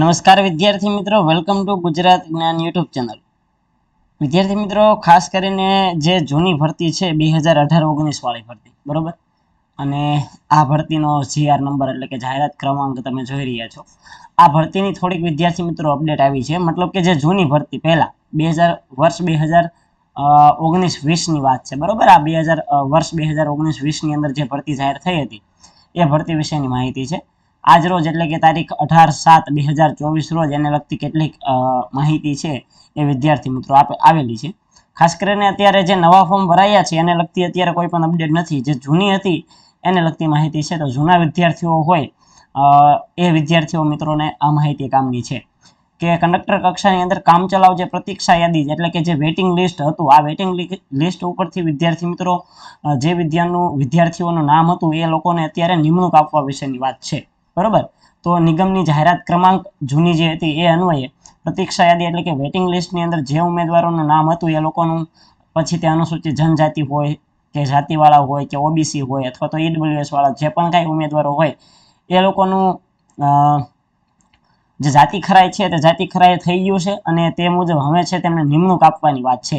નમસ્કાર વિદ્યાર્થી મિત્રો વેલકમ ટુ ગુજરાત જ્ઞાન યુટ્યુબ ચેનલ વિદ્યાર્થી મિત્રો, ખાસ કરીને જે જૂની ભરતી છે, બે હજાર અઢાર ઓગણીસવાળી ભરતી, બરોબર? અને આ ભરતીનો જીઆર નંબર એટલે કે જાહેરાત ક્રમાંક તમે જોઈ રહ્યા છો. આ ભરતીની થોડીક વિદ્યાર્થી મિત્રો અપડેટ આવી છે. મતલબ કે જે જૂની ભરતી, પહેલા, બે હજાર, વર્ષ બે હજાર ઓગણીસ વીસની વાત છે, બરાબર? આ બે હજાર વર્ષ બે હજાર ઓગણીસ વીસની અંદર જે ભરતી જાહેર થઈ હતી, એ ભરતી વિશેની માહિતી છે. આજ રોજ એટલે કે તારીખ અઢાર સાત બે હજાર ચોવીસ રોજ એને લગતી કેટલીક માહિતી છે એ વિદ્યાર્થી મિત્રો આવેલી છે. ખાસ કરીને અત્યારે જે નવા ફોર્મ ભરાયા છે એને લગતી અત્યારે કોઈ પણ અપડેટ નથી. જે જૂની હતી એને લગતી માહિતી છે. તો જૂના વિદ્યાર્થીઓ હોય એ વિદ્યાર્થીઓ મિત્રોને આ માહિતી કામની છે. કે કંડક્ટર કક્ષાની અંદર કામચલાઉ જે પ્રતીક્ષા યાદી એટલે કે જે વેઇટિંગ લિસ્ટ હતું, આ વેઇટિંગ લિસ્ટ ઉપરથી વિદ્યાર્થી મિત્રો જે વિદ્યાનું, વિદ્યાર્થીઓનું નામ હતું એ લોકોને અત્યારે નિમણૂક આપવા વિશેની વાત છે. બરોબર? તો નિગમની જાહેરાત ક્રમાંક જૂની જે હતી એ અન્વયે પ્રતીક્ષા યાદી એટલે કે વેઇટિંગ લિસ્ટની અંદર જે ઉમેદવારોનું નામ હતું એ લોકોનું પછી તે અનુસૂચિત જનજાતિ હોય કે જાતિવાળા હોય કે ઓબીસી હોય અથવા તો ઈડબ્લ્યુએસ વાળા જે પણ કાંઈ ઉમેદવારો હોય એ લોકોનું જે જાતિ ખરાઈ છે તે જાતિ ખરાઈ થઈ ગયું છે અને તે મુજબ હવે છે તેમને નિમણૂક આપવાની વાત છે.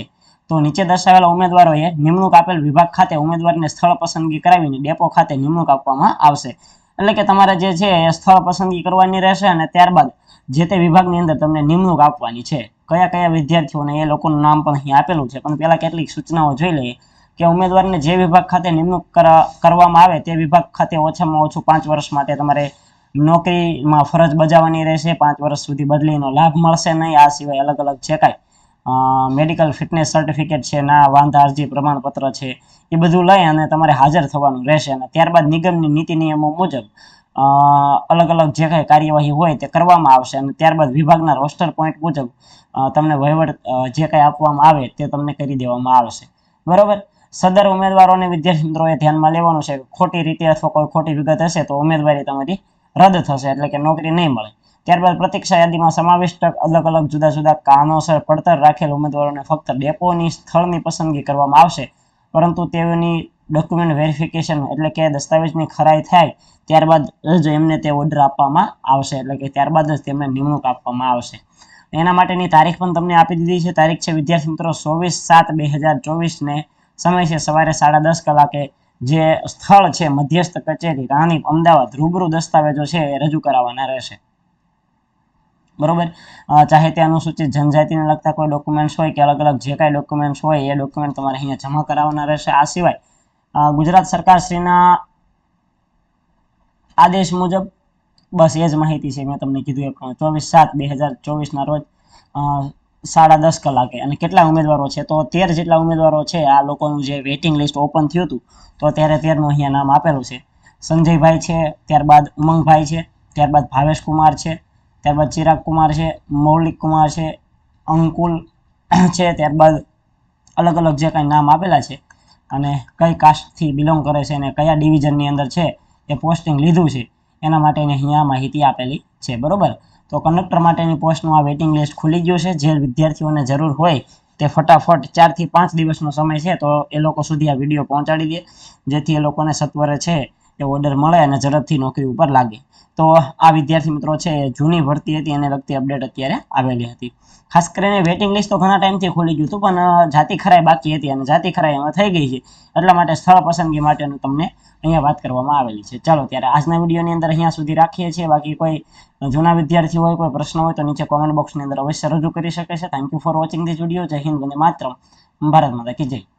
તો નીચે દર્શાવેલા ઉમેદવારોએ નિમણૂક આપેલ વિભાગ ખાતે ઉમેદવારને સ્થળ પસંદગી કરાવીને ડેપો ખાતે નિમણૂક આપવામાં આવશે. એટલે કે તમારે જે છે એ સ્થળ પસંદગી કરવાની રહેશે અને ત્યારબાદ જે તે વિભાગની અંદર તમને નિમણૂક આપવાની છે. કયા કયા વિદ્યાર્થીઓને એ લોકોનું નામ પણ અહીં આપેલું છે. પણ પહેલાં કેટલીક સૂચનાઓ જોઈ લઈએ કે ઉમેદવારને જે વિભાગ ખાતે નિમણૂક કરા- કરવામાં આવે તે વિભાગ ખાતે ઓછામાં ઓછું પાંચ વર્ષ માટે તમારે નોકરીમાં ફરજ બજાવવાની રહેશે. પાંચ વર્ષ સુધી બદલીનો લાભ મળશે નહીં. આ સિવાય અલગ અલગ જે કાંઈ મેડિકલ ફિટનેસ સર્ટિફિકેટ છે, ના, વાંધા, અરજી, પ્રમાણપત્ર છે, એ બધું લઈ અને તમારે હાજર થવાનું રહેશે. અને ત્યારબાદ નિગમની નીતિ નિયમો મુજબ અલગ અલગ જે કાંઈ કાર્યવાહી હોય તે કરવામાં આવશે. અને ત્યારબાદ વિભાગના રોસ્ટર પોઈન્ટ મુજબ તમને વહીવટ જે કાંઈ આપવામાં આવે તે તમને કરી દેવામાં આવશે. બરાબર? સદર ઉમેદવારોને વિદ્યાર્થી મિત્રોએ ધ્યાનમાં લેવાનું છે ખોટી રીતે અથવા કોઈ ખોટી વિગત હશે તો ઉમેદવારી તમારી રદ થશે, એટલે કે નોકરી નહીં મળે. ત્યારબાદ પ્રતીક્ષા યાદીમાં સમાવિષ્ટ અલગ અલગ જુદા જુદા કારણોસર પડતર રાખેલ ઉમેદવારોને ફક્ત ડેપોની સ્થળની પસંદગી કરવામાં આવશે. પરંતુ તેઓની ડોક્યુમેન્ટ વેરિફિકેશન એટલે કે દસ્તાવેજની ખરાઈ થાય ત્યારબાદ જ એમને તે ઓર્ડર આપવામાં આવશે એટલે કે ત્યારબાદ જ તેમને નિમણૂક આપવામાં આવશે. એના માટેની તારીખ પણ તમને આપી દીધી છે. તારીખ છે વિદ્યાર્થી મિત્રો ચોવીસ સાત બે હજાર ચોવીસને. સમય છે સવારે સાડા દસ કલાકે. જે સ્થળ છે મધ્યસ્થ કચેરી રાણી અમદાવાદ રૂબરૂ દસ્તાવેજો છે એ રજૂ કરાવવાના રહેશે. બરોબર? ચાહે તે અનુસૂચિત જનજાતિને લગતા કોઈ ડોક્યુમેન્ટ્સ હોય કે અલગ અલગ જે કાંઈ ડોક્યુમેન્ટ્સ હોય, એ ડોક્યુમેન્ટ તમારે અહીંયા જમા કરાવવાના રહેશે. આ સિવાય ગુજરાત સરકારશ્રીના આદેશ મુજબ, બસ એ જ માહિતી છે, મેં તમને કીધું એ પ્રમાણે. ચોવીસ સાત બે હજાર ચોવીસના રોજ સાડા દસ કલાકે. અને કેટલા ઉમેદવારો છે? તો તેર જેટલા ઉમેદવારો છે, આ લોકોનું જે વેઇટિંગ લિસ્ટ ઓપન થયું હતું, તો ત્યારે તેરનું અહીંયા નામ આપેલું છે. સંજયભાઈ છે, ત્યારબાદ ઉમંગભાઈ છે, ત્યારબાદ ભાવેશ કુમાર છે ત્યારબાદ ચિરાગ કુમાર છે, મૌલિક કુમાર છે, અંકુલ છે, ત્યારબાદ અલગ અલગ જે કાંઈ નામ આપેલા છે અને કઈ કાસ્ટથી બિલોંગ કરે છે અને કયા ડિવિઝનની અંદર છે એ પોસ્ટિંગ લીધું છે, એના માટેની અહીંયા માહિતી આપેલી છે, બરાબર? તો કંડક્ટર માટેની પોસ્ટનું આ વેઇટિંગ લિસ્ટ ખુલી ગયું છે જે વિદ્યાર્થીઓને જરૂર હોય તે ફટાફટ ચારથી પાંચ દિવસનો સમય છે તો એ લોકો સુધી આ વીડિયો પહોંચાડી દે, જેથી એ લોકોને સત્વરે છે એ ઓર્ડર મળે અને ઝડપથી નોકરી ઉપર લાગે. તો આ વિદ્યાર્થી મિત્રો છે જૂની ભરતી હતી, એને લગતી અપડેટ અત્યારે આવેલી હતી. ખાસ કરીને વેઇટિંગ લિસ્ટ તો ઘણા ટાઈમથી ખુલી ગયું હતું, પણ જાતિ ખરાઈ બાકી હતી અને જાતિ ખરાઈ એમાં થઈ ગઈ છે. એટલા માટે સ્થળ પસંદગી માટેનું તમને અહીંયા વાત કરવામાં આવેલી છે. ચાલો, ત્યારે આજના વિડીયોની અંદર અહીંયા સુધી રાખીએ છીએ. બાકી કોઈ જૂના વિદ્યાર્થી હોય, કોઈ પ્રશ્ન હોય, તો નીચે કોમેન્ટ બોક્સની અંદર અવશ્ય રજૂ કરી શકે છે. Thank you for watching this video Jai Hind, Vande Mataram. Bharat માતા કી જય.